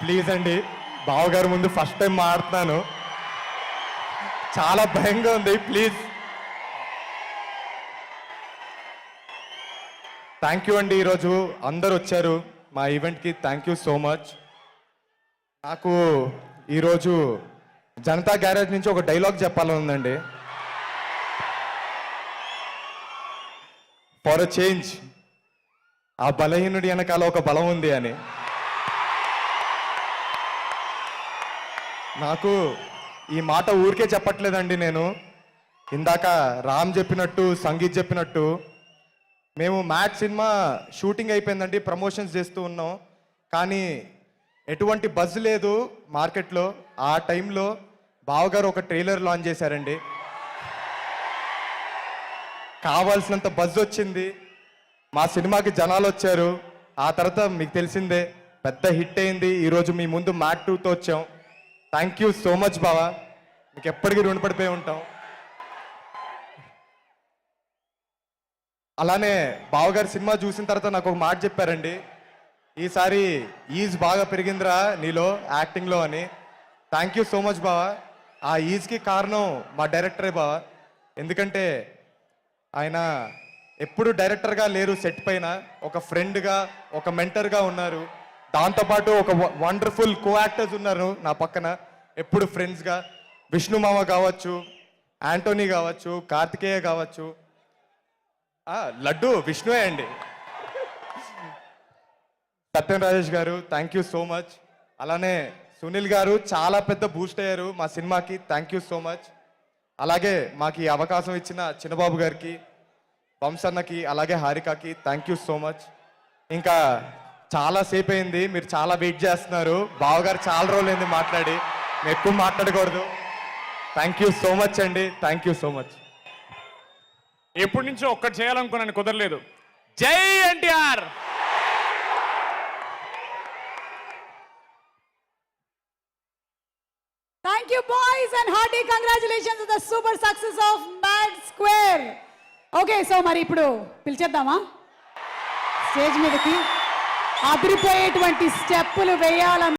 Please అండి బావగారు ముందు ఫస్ట్ టైం మాడుతున్నాను చాలా భయంగా ఉంది ప్లీజ్ థ్యాంక్ యూ అండి ఈరోజు అందరు వచ్చారు. మా ఈవెంట్కి థ్యాంక్ యూ సో మచ్ నాకు ఈరోజు జనతా గ్యారేజ్ నుంచి ఒక డైలాగ్ చెప్పాలని ఉందండి. ఫర్ అ చేంజ్ ఆ బలహీనుడి వెనకాల ఒక బలం ఉంది అని. నాకు ఈ మాట ఊరికే చెప్పట్లేదండి నేను. ఇందాక రామ్ చెప్పినట్టు సంగీత్ చెప్పినట్టు మేము మ్యాట్ సినిమా షూటింగ్ అయిపోయిందండి ప్రమోషన్స్ చేస్తూ ఉన్నాం. కానీ ఎటువంటి బజ్ లేదు మార్కెట్లో. ఆ టైంలో బావగారు ఒక ట్రైలర్ లాంచ్ చేశారండి. కావాల్సినంత బజ్ వచ్చింది. మా సినిమాకి జనాలు వచ్చారు. ఆ తర్వాత మీకు తెలిసిందే పెద్ద హిట్ అయింది. ఈరోజు మీ ముందు మ్యాట్ టూతో వచ్చాం. థ్యాంక్ యూ సో మచ్ బావా. మీకు ఎప్పటికీ రుణపడిపోయి ఉంటాం. అలానే బావగారు సినిమా చూసిన తర్వాత నాకు ఒక మాట చెప్పారండి. ఈసారి ఈజ్ బాగా పెరిగిందిరా నీలో యాక్టింగ్లో అని. థ్యాంక్ యూ సో మచ్ బావా. ఆ ఈజ్కి కారణం మా డైరెక్టరే బావా. ఎందుకంటే ఆయన ఎప్పుడు డైరెక్టర్గా లేరు సెట్ పైన. ఒక ఫ్రెండ్గా ఒక మెంటర్గా ఉన్నారు. దాంతోపాటు ఒక వండర్ఫుల్ కో యాక్టర్స్ ఉన్నారు నా పక్కన. ఎప్పుడు ఫ్రెండ్స్గా విష్ణు మామ కావచ్చు యాంటోనీ కావచ్చు కార్తికేయ కావచ్చు. లడ్డు విష్ణువే అండి. సత్యం రాజేష్ గారు థ్యాంక్ యూ సో మచ్ అలానే సునీల్ గారు చాలా పెద్ద బూస్ట్ అయ్యారు మా సినిమాకి. థ్యాంక్ యూ సో మచ్ అలాగే మాకు ఈ అవకాశం ఇచ్చిన చిన్నబాబు గారికి వంశన్నకి అలాగే హారికకి థ్యాంక్ యూ సో మచ్ ఇంకా చాలా సేపు అయింది మీరు చాలా వెయిట్ చేస్తున్నారు. బావగారు చాలా రోజులైంది మాట్లాడి మేము ఎక్కువ మాట్లాడకూడదు. థ్యాంక్ యూ సో మచ్ అండి థ్యాంక్ యూ సో మచ్ ఎప్పటి నుంచో ఒక్కటి చేయాలనుకున్నాను కుదరలేదు. జై NTR! Thank you, boys, and hearty congratulations on the super success of Mad Square. Okay so మరి ఇప్పుడు పిలిచేద్దామా? స్టేజ్ మీదకి. అదిరిపోయేటువంటి స్టెప్పులు వేయాలని